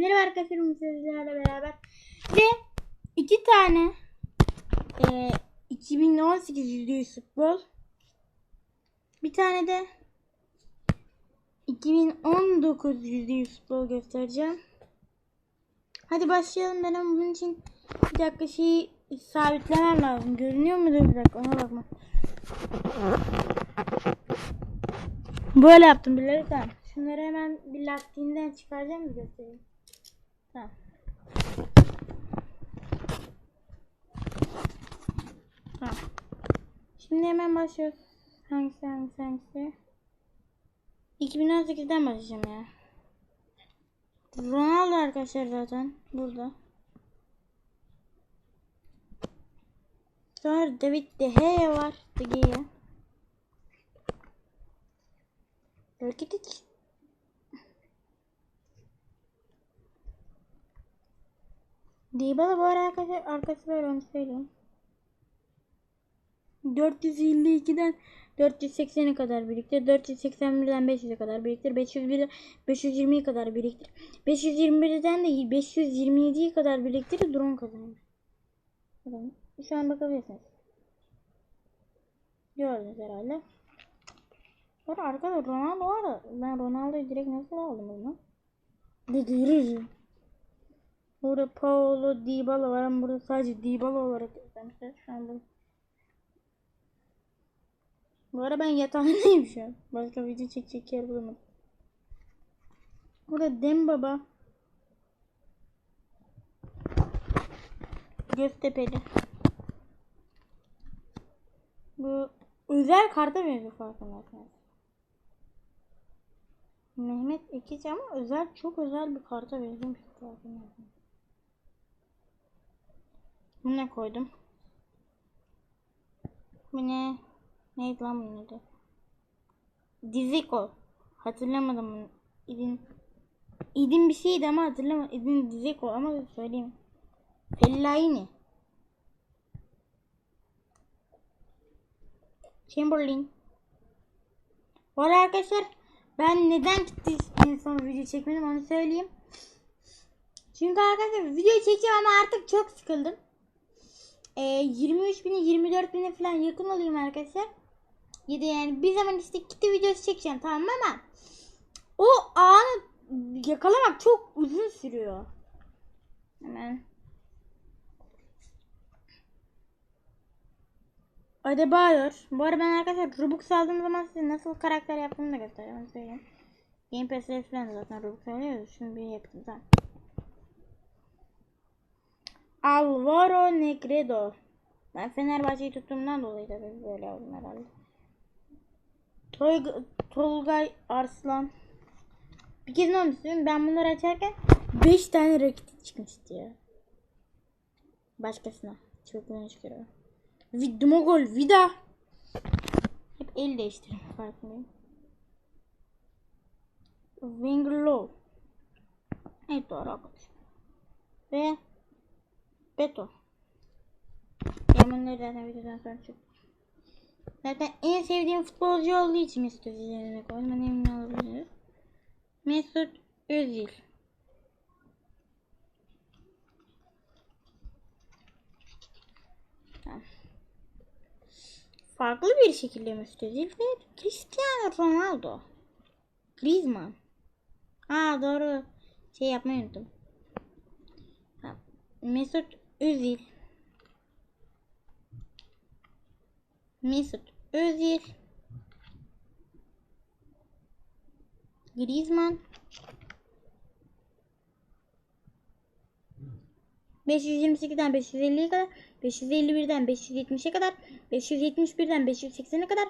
Merhaba arkadaşlarım sizlerle beraber ve iki tane e, 2018 %100 futbol bir tane de 2019 %100 futbol göstereceğim. Hadi başlayalım ben ama bunun için bir dakika şeyi sabitlemem lazım. Görünüyor mu? Dur bir dakika ona bakma. Böyle yaptım bilerek. Şunları hemen bir lastiğinden çıkaracağım da göstereyim. Tamam. Tamam. Şimdi hemen başlıyoruz. Hangisi hangisi hangisi? 2018'den başlayacağım ya. Ronaldo arkadaşlar zaten burada. Sonra David De Gea var. De Gea. Rakitic. Dybala bu ara arkadaşlar arkası böyle onu söyleyeyim. 452'den 480'e kadar biriktir. 481'den 500'e kadar biriktir. 501'den 520'ye kadar biriktir. 521'den de 527'ye kadar biriktir. Drone kazanır. Şu an bakabilirsiniz. Gördünüz herhalde. Sonra arkada Ronaldo var da ben Ronaldo'yu direkt nasıl aldım bunu? Dediririm. Burada Paulo Dybala var ama burada sadece Dybala olarak göstermişler. Şu an bu. Bu ara ben yatağındayım şu an. Başka video çekecek yer bulamadım. Burada Dembaba. Göztepe'li. Bu özel karta benziyor farkındaysanız. Mehmet Ekici ama özel çok özel bir karta benziyor farkındaysanız. Bunu ne koydum? Bu ne? Neydi lan bunun adı? Diziko. Hatırlamadım. İdin. İdin bir şeydi ama hatırlamadım. İdin Diziko ama söyleyeyim. Fellaini. Chamberlain. Bu arkadaşlar ben neden gitti en son video çekmedim onu söyleyeyim. Çünkü arkadaşlar video çekeceğim ama artık çok sıkıldım. Ee, 23 bini 24 bine falan yakın olayım arkadaşlar. Ya da yani bir zaman işte gitti videosu çekeceğim tamam ama o anı yakalamak çok uzun sürüyor. Hemen. Adebayor. Bu arada ben arkadaşlar Robux aldığım zaman size nasıl karakter yaptığımı da göstereceğim. Söyleyeyim. Game Pass'te falan zaten Robux alıyoruz. Şunu bir yaptım tamam. Alvaro Negredo. Ben Fenerbahçe'yi tuttuğumdan dolayı da böyle yazdım herhalde. Toy, Tolgay Arslan. Bir kez ne olmuş? Ben bunları açarken 5 tane raketi çıkmıştı ya. Başkasına. Çok öne çıkıyor. Vidmogol Vida. Hep el değiştirin farkındayım. Wingerlow. Evet doğru arkadaşlar. Ve Beto. Bunları zaten videodan sonra çıktım. Zaten en sevdiğim futbolcu olduğu için Mesut Özil yerine koydum. Ben emin olabilirim. Mesut Özil. Farklı bir şekilde Mesut Özil ve Cristiano Ronaldo. Griezmann. Aa doğru. Şey yapmayı unuttum. Mesut Özil. Mesut Özil. Griezmann. 528'den 550'ye kadar, 551'den 570'e kadar, 571'den 580'e kadar,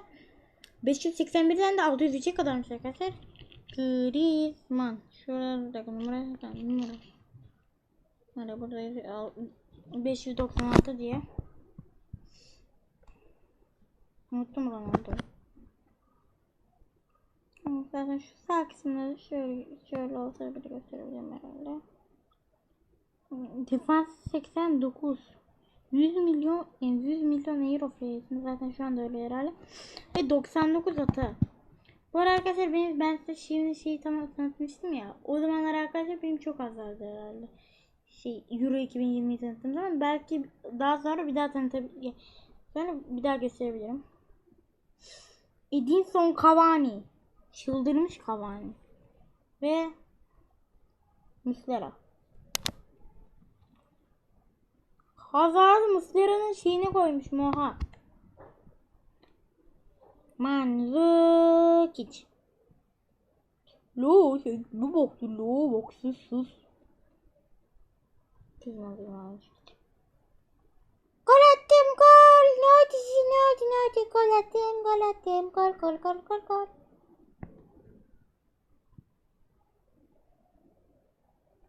581'den de 603'e kadarmış arkadaşlar. Griezmann. Şurada bir dakika numara, numara. Numara burada. 596 diye. Unuttum Ronaldo'yu. Zaten şu sağ kısımda şöyle, şöyle olsa bile gösterebilirim herhalde. Defans 89. 100 milyon 100 milyon euro fiyatında zaten şu anda öyle herhalde. Ve 99 atı. Bu arada arkadaşlar benim, ben size şimdi şeyi tam tanıtmıştım ya. O zamanlar arkadaşlar benim çok az vardı herhalde. Şey Euro 2020'yi tanıttığım zaman belki daha sonra bir daha tanıtabilirim. Sonra bir daha gösterebilirim. Edinson Cavani. Çıldırmış Cavani. Ve Muslera. Hazard Muslera'nın şeyini koymuş Moha. Manzukic. Lo şey bu boktu lo bok sus Kızma kızma. Gol attım gol. Nadi nadi nadi gol attım gol attım gol gol gol gol gol.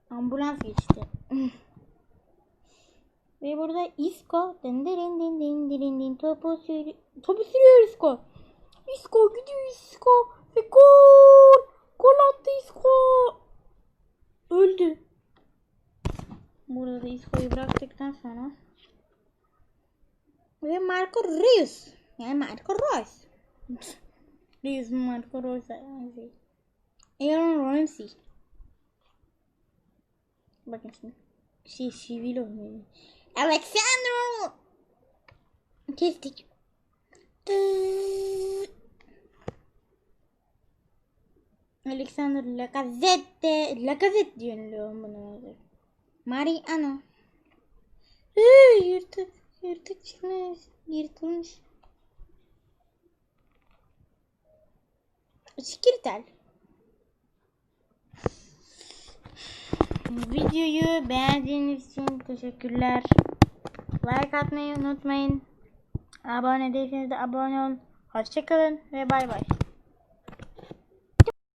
Ambulans geçti. Ve burada Isco din din din din din din topu sürüyor. Topu sürüyor Isco. Isco gidiyor Isco. Ve gol. Gol attı Isco. Öldü. Burada da Isco'yu bıraktıktan sonra. Ve Marco Reus. Yani Marco Reus. Reus Marco Reus şey. Aaron Ramsey. Bakın şimdi. Şey sivil oynuyor. Alexander. Kestik. Alexander Lacazette. Lacazette diyor bunu. Mariano. Ee, yırtık. Yırtık çıkmış. Yırtılmış. Skirtel. Videoyu beğendiğiniz için teşekkürler. Like atmayı unutmayın. Abone değilseniz de abone olun. Hoşçakalın ve bay bay.